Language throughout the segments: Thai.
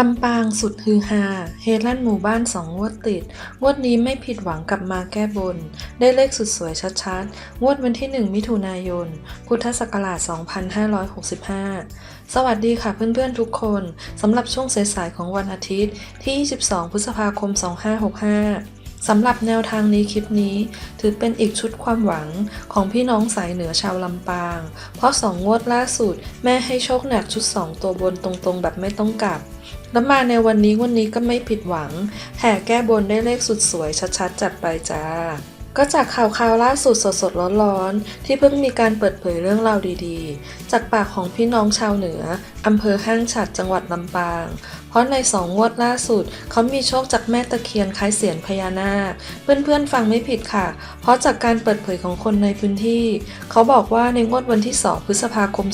ลำปางสุดฮือฮา เฮลั่นหมู่บ้านสองงวดติด งวดนี้ไม่ผิดหวังกลับมาแก้บน ได้เลขสุดสวยชัดๆ งวดวันที่ 1 มิถุนายน พุทธศักราช 2565 สวัสดีค่ะเพื่อนๆทุกคน สำหรับช่วงสายๆของวันอาทิตย์ที่ 22 พฤษภาคม 2565 สำหรับแนวทางนี้คลิปนี้ ถือเป็นอีกชุดความหวังของพี่น้องสายเหนือชาวลำปาง เพราะสองงวดล่าสุด แม่ให้โชคหนักชุด 2 ตัวบนตรงๆ แบบไม่ต้องกลับ แล้วมาในวันนี้วันนี้ก็ไม่ผิดหวัง แห่แก้บนได้เลขสุดสวยชัดๆ จัดไปจ้า ก็จากข่าวข่าวล่าสุดสดๆร้อนๆ ที่เพิ่งมีการเปิดเผยเรื่องราวดีๆ จากปากของพี่น้องชาวเหนืออำเภอห้างฉัดจังหวัดลำปาง เพราะในสองงวดล่าสุด เขามีโชคจากแม่ตะเคียนคล้ายเสียนพญานาค เพื่อนๆฟังไม่ผิดค่ะ เพราะจากการเปิดเผยของคนในพื้นที่ เขาบอกว่าในงวดวันที่ 2 พฤษภาคม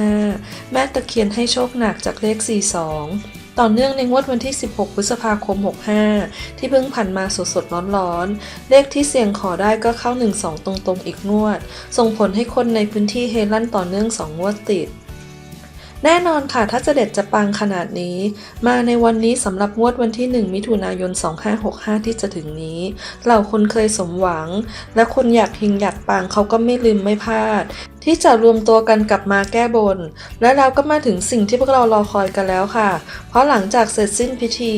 2565 แม่ตะเคียนให้โชคหนักจากเลข 42 ต่อเนื่องในงวดวันที่ 16 พฤษภาคม 65 ที่เพิ่งผ่านมาสดๆร้อนๆ เลขที่เสี่ยงขอได้ก็เข้า 1-2 ตรงๆ อีกงวด ส่งผลให้คนในพื้นที่เฮลั่นต่อเนื่อง 2 งวดติดแน่นอนค่ะ ถ้าจะเด็ดจะปังขนาดนี้ มาในวันนี้สำหรับงวดวันที่ 1 มิถุนายน 2565 ที่จะถึงนี้ เหล่าคนเคยสมหวัง และคนอยากเฮงอยากปังเขาก็ไม่ลืมไม่พลาด ที่จะรวมตัวกันกลับมาแก้บน และเราก็มาถึงสิ่งที่พวกเรารอคอยกันแล้วค่ะ เพราะหลังจากเสร็จสิ้นพิธี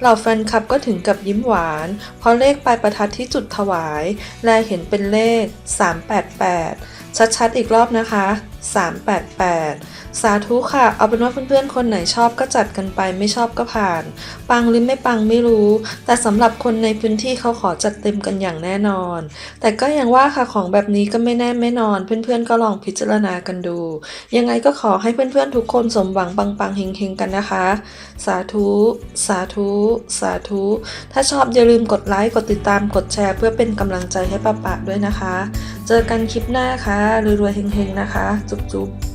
เหล่าแฟนคลับก็ถึงกับยิ้มหวาน เพราะเลขปลายประทัดที่จุดถวาย แลเห็นเป็นเลข 388 ชัดๆอีกรอบนะคะ 388 สาธุค่ะ เอาเป็นว่าเพื่อนๆ คนไหนชอบก็จัดกันไปไม่ชอบก็ผ่าน ปังหรือไม่ปังไม่รู้ แต่สำหรับคนในพื้นที่เขาขอจัดเต็มกันอย่างแน่นอน แต่ก็ยังว่าค่ะของแบบนี้ก็ไม่แน่ไม่นอน เพื่อนๆก็ลองพิจารณากันดู ยังไงก็ขอให้เพื่อนๆทุกคนสมหวังปังๆเฮงๆกันนะคะ สาธุ สาธุ สาธุ ถ้าชอบอย่าลืมกดไลค์ กดติดตาม กดแชร์ เพื่อเป็นกำลังใจให้ป้าปะด้วยนะคะ เจอกันคลิปหน้าค่ะรวยๆเฮงๆนะคะ จุ๊บๆ